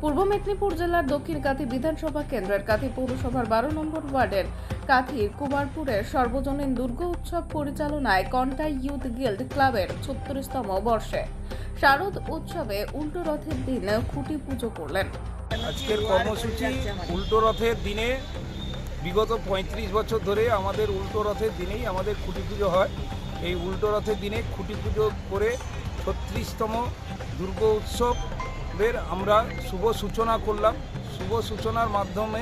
পূর্ব মেদিনীপুর জেলার দক্ষিণ কাথি বিধানসভা কেন্দ্রের কাঁথি পৌরসভার বারো নম্বর ওয়ার্ডের কাথির কুমারপুরের সর্বজনীন দুর্গ উৎসব পরিচালনায় কন্টাই ইউথ গিল্ড ক্লাবের ছত্রিশতম বর্ষে শারদ উৎসবে উল্টো রথের দিন খুঁটি পুজো করলেন। আজকের কর্মসূচি উল্টো রথের দিনে বিগত পঁয়ত্রিশ বছর ধরে আমাদের উল্টো রথের দিনেই আমাদের খুঁটি পুজো হয়। এই উল্টো রথের দিনে খুঁটি পুজো করে ছত্রিশতম দুর্গা উৎসবের আমরা শুভ সূচনা করলাম। শুভ সূচনার মাধ্যমে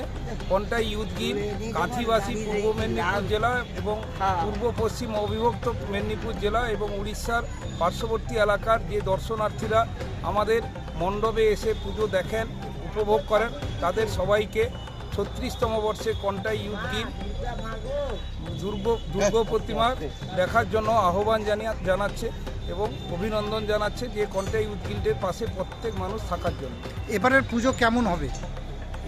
কন্টাই ইউথ গিল কাঁথিবাসী পূর্ব মেদিনীপুর জেলা এবং পূর্ব পশ্চিম অবিভক্ত মেদিনীপুর জেলা এবং উড়িষ্যার পার্শ্ববর্তী এলাকার যে দর্শনার্থীরা আমাদের মণ্ডপে এসে পুজো দেখেন, উপভোগ করেন, তাদের সবাইকে ছত্রিশতম বর্ষে কন্টাই ইউথ গিল দুর্গ দুর্গ প্রতিমা দেখার জন্য আহ্বান জানিয়ে জানাচ্ছে। এবং অভিনন্দন জানাচ্ছে যে কন্টাই ইউথ গিল্ডের পাশে প্রত্যেক মানুষ থাকার জন্য। এবারের পুজো কেমন হবে?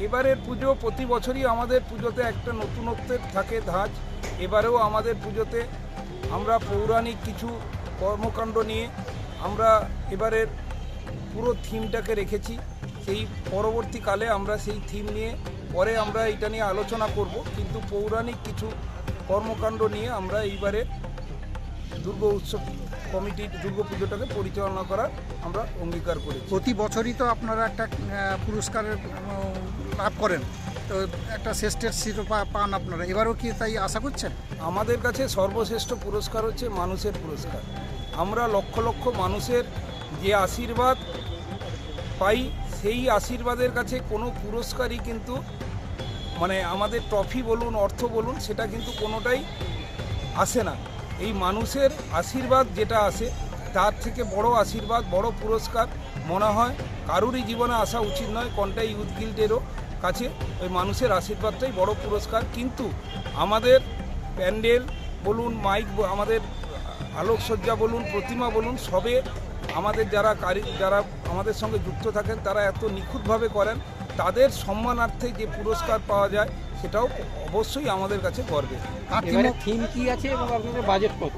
এবারের পুজো প্রতি বছরই আমাদের পুজোতে একটা নতুনত্বের থাকে ধাঁচ। এবারেও আমাদের পুজোতে আমরা পৌরাণিক কিছু কর্মকাণ্ড নিয়ে আমরা এবারের পুরো থিমটাকে রেখেছি। সেই পরবর্তীকালে আমরা সেই থিম নিয়ে পরে আমরা এটা নিয়ে আলোচনা করব। কিন্তু পৌরাণিক কিছু কর্মকাণ্ড নিয়ে আমরা এইবারে দুর্গা উৎসব কমিটির দুর্গা পুজোটাকে পরিচালনা করার আমরা অঙ্গীকার করি প্রতি বছরই তো আপনারা একটা পুরস্কারের লাভ করেন। তো একটা শ্রেষ্ঠের শিরোপা পান আপনারা। এবারও কি তাই আশা করছেন? আমাদের কাছে সর্বশ্রেষ্ঠ পুরস্কার হচ্ছে মানুষের পুরস্কার। আমরা লক্ষ লক্ষ মানুষের যে আশীর্বাদ পাই সেই আশীর্বাদের কাছে কোনো পুরস্কারই কিন্তু মানে আমাদের ট্রফি বলুন অর্থ বলুন সেটা কিন্তু কোনোটাই আসে না। এই মানুষের আশীর্বাদ যেটা আসে তার থেকে বড় আশীর্বাদ, বড় পুরস্কার মনে হয় কারুরই জীবনে আসা উচিত নয় কন্টাই ইউথ গিল্ডেরও কাছে। ওই মানুষের আশীর্বাদটাই বড় পুরস্কার। কিন্তু আমাদের প্যান্ডেল বলুন, মাইক আমাদের আলোকসজ্জা বলুন, প্রতিমা বলুন, সবে আমাদের যারা কারি যারা আমাদের সঙ্গে যুক্ত থাকেন, তারা এত নিখুঁতভাবে করেন। তাদের সম্মানার্থে যে পুরস্কার পাওয়া যায় সেটাও অবশ্যই আমাদের কাছে গর্বের এবারে থিম কি আছে এবং আপনাদের বাজেট কত?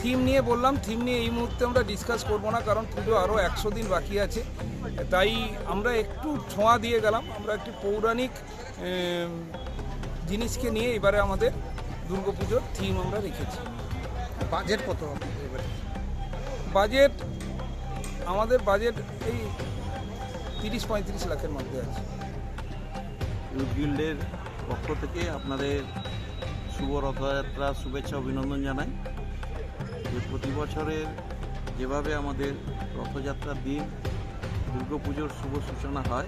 থিম নিয়ে বললাম থিম নিয়ে এই মুহূর্তে আমরা ডিসকাস করব না কারণ পুজো আরও একশো দিন বাকি আছে। তাই আমরা একটু ছোঁয়া দিয়ে গেলাম আমরা একটি পৌরাণিক জিনিসকে নিয়ে এবারে আমাদের দুর্গাপুজোর থিম আমরা রেখেছি। বাজেট কত এবারে? বাজেট আমাদের বাজেট এই তিরিশ পঁয়ত্রিশ লাখের মধ্যে আছে। ইউথ গিল্ডের পক্ষ থেকে আপনাদের শুভ রথযাত্রা, শুভেচ্ছা, অভিনন্দন জানাই। যে প্রতি বছরের যেভাবে আমাদের রথযাত্রার দিন, দুর্গাপুজোর শুভ সূচনা হয়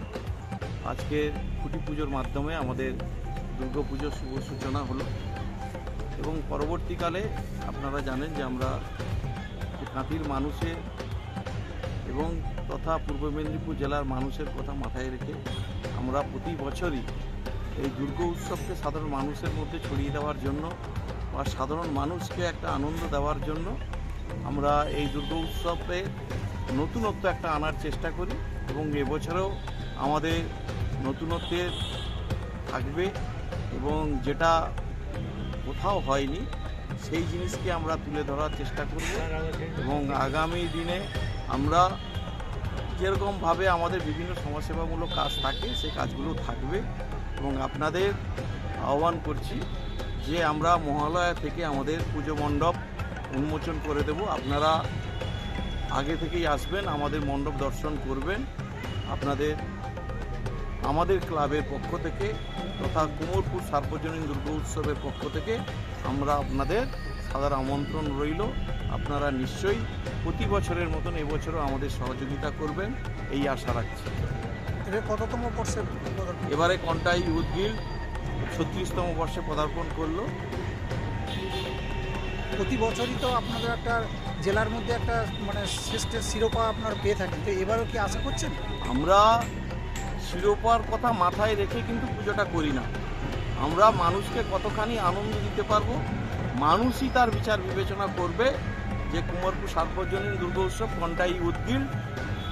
আজকে খুঁটি পুজোর মাধ্যমে আমাদের দুর্গাপুজোর শুভ সূচনা হলো। এবং পরবর্তীকালে আপনারা জানেন যে আমরা কাঁথির মানুষের এবং তথা পূর্ব মেদিনীপুর জেলার মানুষের কথা মাথায় রেখে আমরা প্রতি বছরই এই দুর্গ উৎসবকে সাধারণ মানুষের মধ্যে ছড়িয়ে দেওয়ার জন্য বা সাধারণ মানুষকে একটা আনন্দ দেওয়ার জন্য আমরা এই দুর্গ উৎসবে নতুনত্ব একটা আনার চেষ্টা করি এবং এবছরেও আমাদের নতুনত্বের থাকবে এবং যেটা কোথাও হয়নি, সেই জিনিসকে আমরা তুলে ধরার চেষ্টা করব এবং আগামী দিনে আমরা যেরকমভাবে আমাদের বিভিন্ন সমাজসেবামূলক কাজ থাকে সেই কাজগুলো থাকবে। এবং আপনাদের আহ্বান করছি যে আমরা মহালয়া থেকে আমাদের পুজো মণ্ডপ উন্মোচন করে দেব। আপনারা আগে থেকেই আসবেন, আমাদের মণ্ডপ দর্শন করবেন। আপনাদের, আমাদের ক্লাবের পক্ষ থেকে তথা কুমোরপুর সার্বজনীন দুর্গা উৎসবের পক্ষ থেকে আমরা আপনাদের সাদার আমন্ত্রণ রইল। আপনারা নিশ্চয়ই প্রতি বছরের মতন এবছরও আমাদের সহযোগিতা করবেন এই আশা রাখছি। কততম বর্ষে এবারে কন্টাই ইউথ গিল্ড ছত্রিশতম বর্ষে পদার্পণ করল। প্রতি বছরই তো আপনাদের একটা জেলার মধ্যে একটা মানে শ্রেষ্ঠের শিরোপা আপনার পেয়ে থাকেন। তো এবারও কি আশা করছেন? আমরা শিরোপার কথা মাথায় রেখে কিন্তু পুজোটা করি না। আমরা মানুষকে কতখানি আনন্দ দিতে পারব? মানুষই তার বিচার বিবেচনা করবে। যে কুমারপুর সার্বজনীন দুর্গা উৎসব কন্টাই উদ্গিল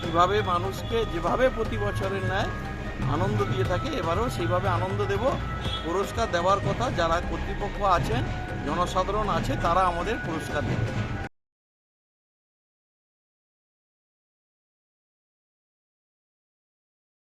কীভাবে মানুষকে যেভাবে প্রতি বছরের ন্যায় আনন্দ দিয়ে থাকে, এবারেও সেইভাবে আনন্দ দেব। পুরস্কার দেওয়ার কথা যারা কর্তৃপক্ষ আছেন, জনসাধারণ আছে, তারা আমাদের পুরস্কার দেবে